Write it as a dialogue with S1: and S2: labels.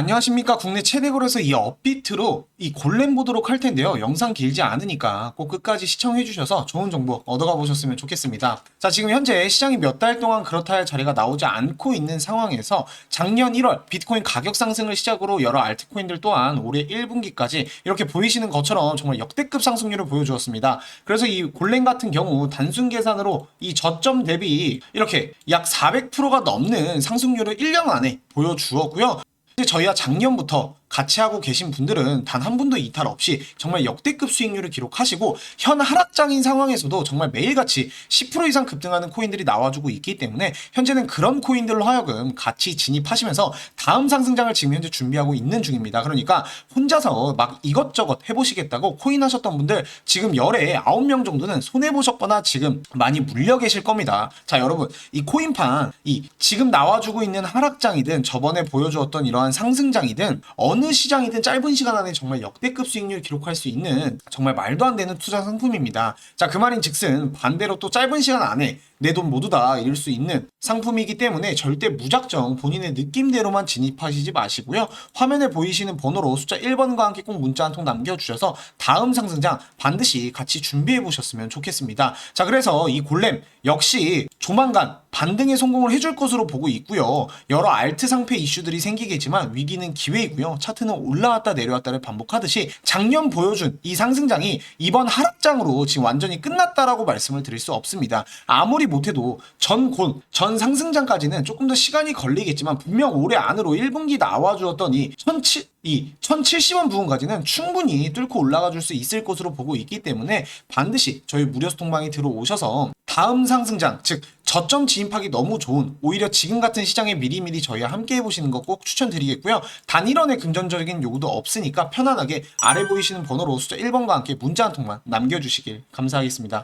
S1: 안녕하십니까. 국내 최대 거래소 이 업비트로 이 골렘 보도록 할 텐데요. 영상 길지 않으니까 꼭 끝까지 시청해 주셔서 좋은 정보 얻어가 보셨으면 좋겠습니다. 자 지금 현재 시장이 몇 달 동안 그렇다 할 자리가 나오지 않고 있는 상황에서 작년 1월 비트코인 가격 상승을 시작으로 여러 알트코인들 또한 올해 1분기까지 이렇게 보이시는 것처럼 정말 역대급 상승률을 보여주었습니다. 그래서 이 골렘 같은 경우 단순 계산으로 이 저점 대비 이렇게 약 400%가 넘는 상승률을 1년 안에 보여주었고요 이제 저희와 작년부터 같이 하고 계신 분들은 단 한 분도 이탈 없이 정말 역대급 수익률을 기록하시고 현 하락장인 상황에서도 정말 매일같이 10% 이상 급등하는 코인들이 나와주고 있기 때문에 현재는 그런 코인들로 하여금 같이 진입하시면서 다음 상승장을 지금 현재 준비하고 있는 중입니다. 그러니까 혼자서 막 이것저것 해보시겠다고 코인 하셨던 분들 지금 열에 9명 정도는 손해보셨거나 지금 많이 물려 계실 겁니다. 자 여러분 이 코인판 이 지금 나와주고 있는 하락장이든 저번에 보여주었던 이러한 상승장이든 어느 시장이든 짧은 시간 안에 정말 역대급 수익률 기록할 수 있는 정말 말도 안 되는 투자 상품입니다. 자 그 말인 즉슨 반대로 또 짧은 시간 안에 내 돈 모두 다 잃을 수 있는 상품이기 때문에 절대 무작정 본인의 느낌대로만 진입하시지 마시고요. 화면에 보이시는 번호로 숫자 1번과 함께 꼭 문자 한 통 남겨주셔서 다음 상승장 반드시 같이 준비해 보셨으면 좋겠습니다. 자 그래서 이 골렘 역시 조만간 반등에 성공을 해줄 것으로 보고 있고요. 여러 알트 상패 이슈들이 생기겠지만 위기는 기회이고요. 차트는 올라왔다 내려왔다를 반복하듯이 작년 보여준 이 상승장이 이번 하락장으로 지금 완전히 끝났다라고 말씀을 드릴 수 없습니다. 아무리 못해도 전 곤, 전 상승장까지는 조금 더 시간이 걸리겠지만 분명 올해 안으로 1분기 나와주었던 이 1007, 이 1070원 부분까지는 충분히 뚫고 올라가 줄 수 있을 것으로 보고 있기 때문에 반드시 저희 무료 소통방에 들어오셔서 다음 상승장, 즉 저점 진입하기 너무 좋은 오히려 지금 같은 시장에 미리미리 저희와 함께 해보시는 거꼭 추천드리겠고요. 단일원의 금전적인 요구도 없으니까 편안하게 아래 보이시는 번호로 숫자 1번과 함께 문자 한 통만 남겨주시길 감사하겠습니다.